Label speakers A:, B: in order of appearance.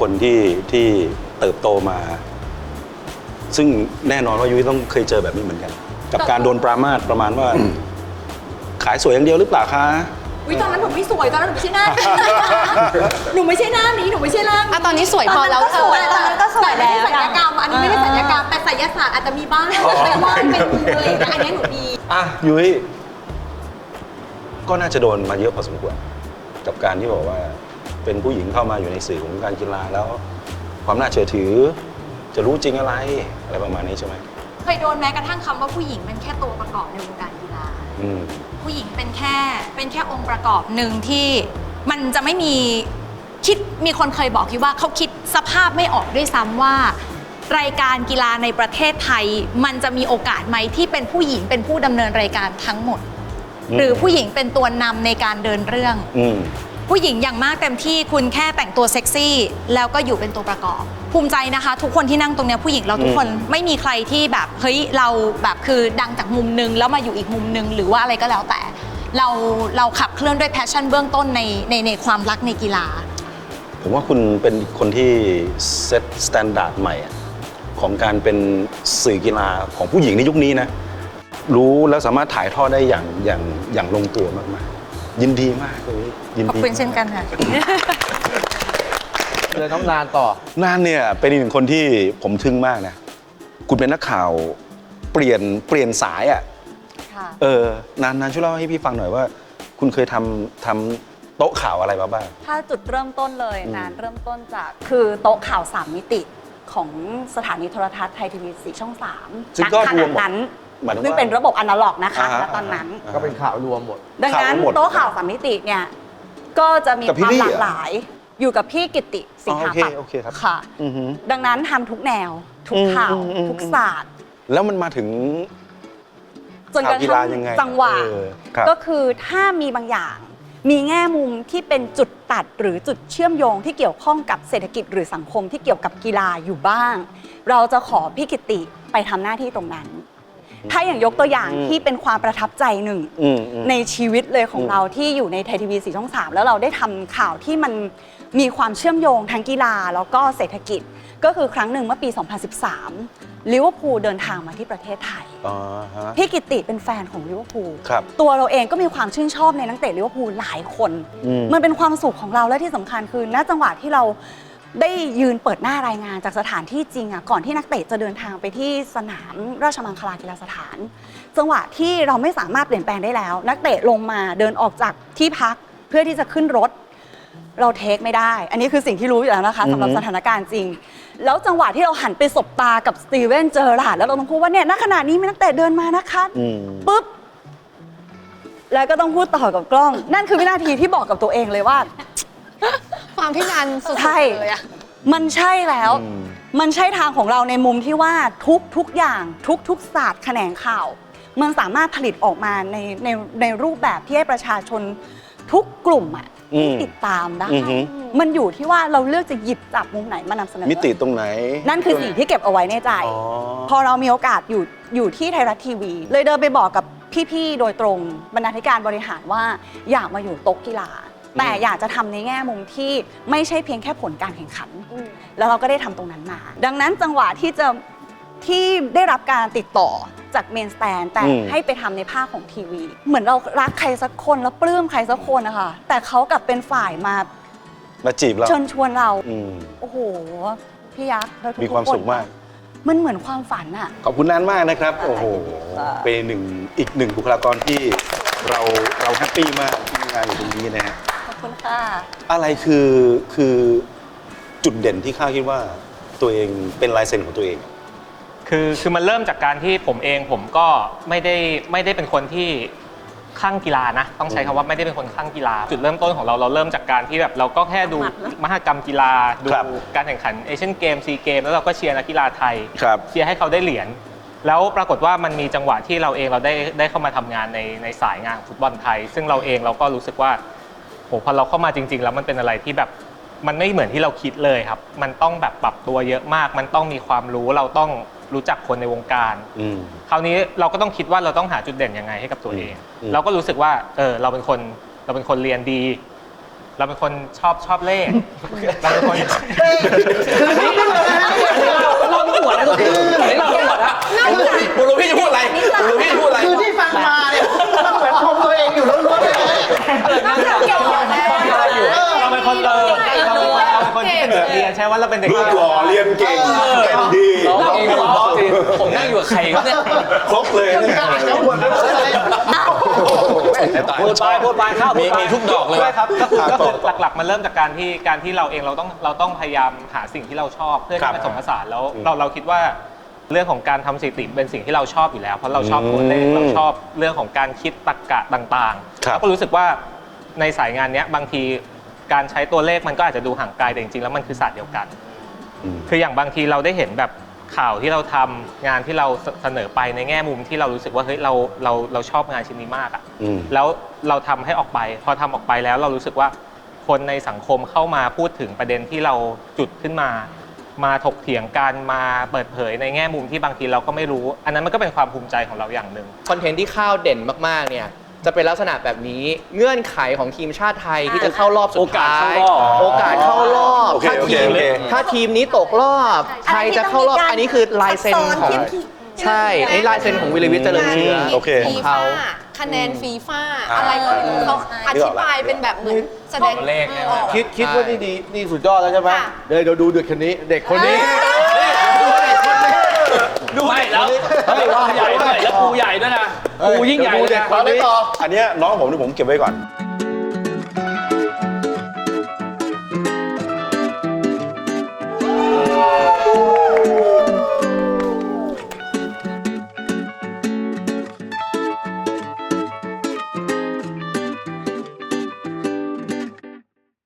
A: คนที่ที่เติบโตมา ซึ่งแน่นอนว่ายุ้ยต้องเคยเจอแบบนี้เหมือนกัน กับการโดนปรามาสประมาณว่า ขายสวยอย่างเดียวหรือเปล่าคะ
B: วิตอนนั้นหนูไม่สวยตอนนั้นหนูไม่ใช่หน้าหนูไม่ใช่หน้านี้หนูไม่ใช่ร่าง
C: อะตอนนี้สวยพอแล้ว
B: ตอนนั้นก็สวย
C: เธอ
B: ตอนนั้นก็สวย
C: แต่
B: แล้ว
C: ไม่ได้
B: ศัลยกรรมอันนี้ไม่ได้ศัลยกรรมแต่ศัลยศาสตร์อาจจะมีบ้างแต่ว่าเป็นมืออะไรอย่างเงี้ยอันนี้หนูมี
A: อะยุ้ยก็น่าจะโดนมาเยอะพอสมควรกับการที่บอกว่า เป็นผู้หญิงเข้ามาอยู่ในสื่อของการกีฬาแล้ว ความน่าเชื่อถือ จะรู้จริงอะไรอะไรประมาณนี้ใช่ไหม
B: เคยโดนแม้กระทั่งคำว่าผู้หญิงเป็นแค่ตัวประกอบในวงการกีฬา
A: อืม
B: ผู้หญิงเป็นแค่เป็นแค่องค์ประกอบหนึ่งที่มันจะไม่มีคิดมีคนเคยบอกที่ว่าเขาคิดสภาพไม่ออกด้วยซ้ำว่า รายการกีฬาในประเทศไทย มันจะมีโอกาสไหมที่เป็นผู้หญิงเป็นผู้ดำเนินรายการทั้งหมด
A: อืม
B: หรือผู้หญิงเป็นตัวนำในการเดินเรื่อง
A: อืม
B: ผู้หญิงอย่างมากเต็มที่คุณแค่แต่งตัวเซ็กซี่ แล้วก็อยู่เป็นตัวประกอบ ภูมิใจนะคะ ทุกคนที่นั่งตรงเนี้ยผู้หญิงเราทุกคน
A: อืม
B: ไม่มีใครที่แบบเฮ้ยเราแบบคือดังจากมุมนึงแล้วมาอยู่อีกมุมนึงหรือว่าอะไรก็แล้วแต่ เราเราขับเคลื่อนด้วยแพชชั่นเบื้องต้นในในในความรักในกีฬา
A: ผมว่าคุณเป็นคนที่เซตสแตนดาร์ดใหม่อะของการเป็นสื่อกีฬาของผู้หญิงในยุคนี้นะ รู้แล้วสามารถถ่ายทอดได้อย่างอย่างอย่างลงตัวมากๆ ยินดีมากเลยยิน
B: ขอบ
A: ดี
B: คุณเช่นกันค่ะ
D: เลยน้ำนานต่อ
A: นานเนี่ยเป็นอีกหนึ่งคนที่ผมทึ่งมากนะคุณเป็นนักข่าวเปลี่ยนเปลี่ยนสายอะ่ะ
C: ค่ะ
A: เออนานนานช่วยเล่าให้พี่ฟังหน่อยว่า คุณเคยทำทำโต๊ะข่าวอะไรมาบ้าง
C: ถ้าจุดเริ่มต้นเลย
A: อืม
C: นานเริ่มต้นจาก คือโต๊ะข่าวสามมิติของสถานีโทรทัศน์ไทยทีวีสีช่องสาม
A: ซึ่งก็
C: ณข
A: รว
C: ณะ
A: มหมด
C: นั้น
A: หมายถึงว่า
C: ซึ่งเป็นระบบอนาล็อกนะคะ
A: อ่าฮะ
C: ณตอนนั้น
A: อ่า
D: ก็เป็นข่าวรวมหมด
C: ดังนั้น
A: ข่าวทั้งหมด
C: โต๊ะข่าวสามมิติเนี่ยก็จะมี
A: กับ
C: ค
A: พี่
C: วาม
A: ลี่
C: หลาก
A: เหรอ
C: หลายอยู่กับพี่กิติสิงหาปัต
A: อ๋อโอเคโอเคครับ
C: ค่ะ
A: อือหือ
C: ดังนั้นทำทุกแนว ทุก
A: อืม
C: ข่าว
A: อืมอืม
C: ทุกศาสตร์
A: แล้วมันมาถึง
C: จนกระ
A: ข่าวกี
C: ทั่
A: ฬางยังไง
C: จังหวะ
A: เออครับ
C: ก็คือถ้ามีบางอย่าง มีแง่มุมที่เป็นจุดตัดหรือจุดเชื่อมโยงที่เกี่ยวข้องกับเศรษฐกิจหรือสังคมที่เกี่ยวกับกีฬาอยู่บ้าง เราจะขอพี่กิติไปทำหน้าที่ตรงนั้น ถ้าอย่างยกตัวอย่าง
A: อืม
C: ที่เป็นความประทับใจหนึ่ง
A: อืมอืม
C: ในชีวิตเลยของ
A: อืม
C: เราที่อยู่ในไทยทีวีสีช่องสามแล้วเราได้ทำข่าวที่มันมีความเชื่อมโยงทั้งกีฬาแล้วก็เศรษฐกิจ ก็คือครั้งหนึ่งเมื่อปี 2013ลิเวอร์พูลเดินทางมาที่ประเทศไทย
A: อ๋อฮะ
C: พี่กิติเป็นแฟนของลิเวอร์พูล
A: ครับ
C: ตัวเราเองก็มีความชื่นชอบในนักเตะลิเวอร์พูลหลายคน
A: อืม
C: มันเป็นความสุขของเราและที่สำคัญคือณจังหวะที่เรา ได้ยืนเปิดหน้ารายงานจากสถานที่จริงอะก่อนที่นักเตะจะเดินทางไปที่สนามราชมังคลากีฬาสถาน จังหวะที่เราไม่สามารถเปลี่ยนแปลงได้แล้ว นักเตะลงมาเดินออกจากที่พักเพื่อที่จะขึ้นรถ เราเทคไม่ได้ อันนี้คือสิ่งที่รู้อยู่แล้วนะคะสำหรับ
A: อือฮึ
C: สถานการณ์จริง แล้วจังหวะที่เราหันไปสบตากับสตีเวนเจอร์ราร์ดแล้วเราต้องพูดว่าเนี่ยณขณะนี้มีนักเตะเดินมานะคะ
A: อืม
C: ปุ๊บแล้วก็ต้องพูดต่อกับกล้อง นั่นคือวินาทีที่บอกกับตัวเองเลยว่า
E: ความที่นานสุด
C: ใช่
E: ๆเลยอะ
C: มันใช่แล้ว
A: อืม
C: มันใช่ทางของเราในมุมที่ว่าทุกทุกอย่างทุกทุกศาสตร์แขนงข่าว มันสามารถผลิตออกมาในในในรูปแบบที่ให้ประชาชนทุกกลุ่มอะ
A: อืม
C: ติดตามได้
A: อือฮึ
C: มันอยู่ที่ว่าเราเลือกจะหยิบจับมุมไหนมานำเสนอ
A: มิติตรงไหน
C: นั่นคือสิ่งที่เก็บเอาไว้ในใจ
A: อ๋อ
C: พอเรามีโอกาสอยู่อยู่ที่ไทยรัฐทีวี เลยเดินไปบอกกับพี่ ๆ โดยตรงบรรณาธิการบริหารว่าอยากมาอยู่โต๊ะกีฬา แต่อยากจะทำในแง่มุมที่ไม่ใช่เพียงแค่ผลการแข่งขัน
E: อืม
C: แล้วเราก็ได้ทำตรงนั้นมา ดังนั้นจังหวะที่จะที่ได้รับการติดต่อจากเมนสแตนแต่
A: อืม
C: ให้ไปทำในภาคของทีวี เหมือนเรารักใครสักคนแล้วปลื้มใครสักคนนะคะแต่เขากลับเป็นฝ่ายมา
A: มาจีบเรา
C: เชิญชวนเรา
A: อืม
C: โอ้โหพี่ยักษ์แล้วทุกๆ
A: มีความสุขมาก
C: นมันเหมือนความฝันอะ
A: ขอบคุณนานมากนะครับ โอ้โห
C: ค่ะ
A: เป็นหนึ่งอีกหนึ่งบุคลากรที่เราเราแฮปปี้มากที่มีงานอยู่ตรงนี้นะฮะ
C: ขอบ คุณค่ะ
A: อะไรคือคือจุดเด่นที่ข้าคิดว่าตัวเองเป็นลายเซ็นของตัวเอง
F: คือคือมันเริ่มจากการที่ผมเองผมก็ไม่ได้ไม่ได้เป็นคนที่คลั่งกีฬานะ ต้องใช้คำว่าไม่ได้เป็นคนคลั่งกีฬา จุดเริ่มต้นของเราเราเริ่มจากการที่แบบเราก็แค่ดูมหกรรมกีฬาดู
A: ครับ
F: การแข่งขันเอเชียนเกมซีเกมแล้วเราก็เชียร์นักกีฬาไทย
A: ครับ
F: เชียร์ให้เขาได้เหรียญแล้วปรากฏว่ามันมีจังหวะที่เราเองเราได้ได้เข้ามาทำงานในในสายงานฟุตบอลไทย ซึ่งเราเองเราก็รู้สึกว่า โหพอเราเข้ามาจริง ๆ แล้วมันเป็นอะไรที่แบบมันไม่เหมือนที่เราคิดเลยครับ มันต้องแบบปรับตัวเยอะมาก มันต้องมีความรู้เราต้องรู้จักคนในวงการ
A: อืม
F: คราวนี้เราก็ต้องคิดว่าเราต้องหาจุดเด่นยังไงให้กับตัวเอง
A: อืม
F: เราก็รู้สึกว่าเออเราเป็นคนเราเป็นคนเรียนดี เราเป็นคนชอบชอบเลข เราเป็นคน
D: เราต้องบวชนะตัวพี่เราต้องบวชนะบุรุษพี่จะพูดอะไรบุรุษพี่จะพูดอะไร
G: คือที่ฟังมาเนี่ยมันเหมือนชมตัวเองอยู่ล้วนๆเลย
F: เราเป็นคนเราเราเป็นคนเราเป็นคนที่ เป็นเด็กเรียนใช่ว่าเราเป็นเด็ก
H: รูปหล่อเรียนเก่งเป็นดี
D: น้องเองผมนั่งอยู่กับใครครับเนี่ย
H: ครบเลยเนี่ย
G: ทั้งหมดเลย
D: พูดไปพูดไปข้าว
F: มี
D: พูดไป
F: มีทุกดอกเลยครับก็คือก็คือหลักๆมันเริ่มจากการที่การที่เราเองเราต้องเราต้องพยายามหาสิ่งที่เราชอบเพื่อ
A: ครั
F: ที่
A: บ
F: ผสมผสานแล้วเราเราคิดว่าเรื่องของการทำสถิติเป็นสิ่งที่เราชอบอยู่แล้ว เพราะเราชอบตัวเลข
A: อืม
F: เราชอบเรื่องของการคิดตรรกะต่าง
A: ครับ
F: ๆก็รู้สึกว่าในสายงานเนี้ยบางที การใช้ตัวเลขมันก็อาจจะดูห่างไกลแต่จริงๆแล้วมันคือศาสตร์เดียวกัน
A: อืม
F: คืออย่างบางทีเราได้เห็นแบบข่าวที่เราทำงานที่เราเสเสนอไปในแง่มุมที่เรารู้สึกว่าเฮ้ยเราเราเราชอบงานชิ้นนี้มากอะ
A: อืม
F: แล้วเราทำให้ออกไป พอทำออกไปแล้วเรารู้สึกว่าคนในสังคมเข้ามาพูดถึงประเด็นที่เราจุดขึ้นมา มาถกเถียงกันมาเปิดเผยในแง่มุมที่บางทีเราก็ไม่รู้ อันนั้นมันก็เป็นความภูมิใจของเราอย่างหนึ่ง
I: คอนเทนต์ที่ข้าวเด่นมากๆเนี่ย จะเป็นลักษณะแบบนี้เงื่อนไขของทีมชาติไทยที่จะเข้ารอบสุดท้าย
D: โอกาสเข้ารอบ
I: โอกาสเข้ารอบ
A: โอเค
I: ถ้าทีม
A: โอเค
I: ถ้าทีมนี้ตกรอบไทยจะเข้ารอบอันนี้คือลายเซ็นของใช่อันนี้ลายเซ็นของวิลวิทย์เจริญเชื้อ
A: โอเค
I: ของเขา
E: คะแนนฟีฟ่า
A: อ่า
E: อะไรก็ไม่รู้เขาอธิบายเป็นแบบเหมือนแสดง
D: ตัวเลขเนี่ย
E: ออก
G: คิดคิดว่านี่ดีนี่สุดยอดแล้วใช่ไหม
E: ค่ะ
G: เดี๋ยวเดี๋ยวดูเด็กคนนี้ เด็กคนนี้
D: ดูไม่แล้วเฮ้ยว่าใหญ่ด้วยแล้วปูใหญ่ด้วยนะปูยิ่งใหญ่เลยนะ
G: เอาเลยต่อ
A: อันเนี้ยน้องผมนี่ผมเก็บไว้ก่อน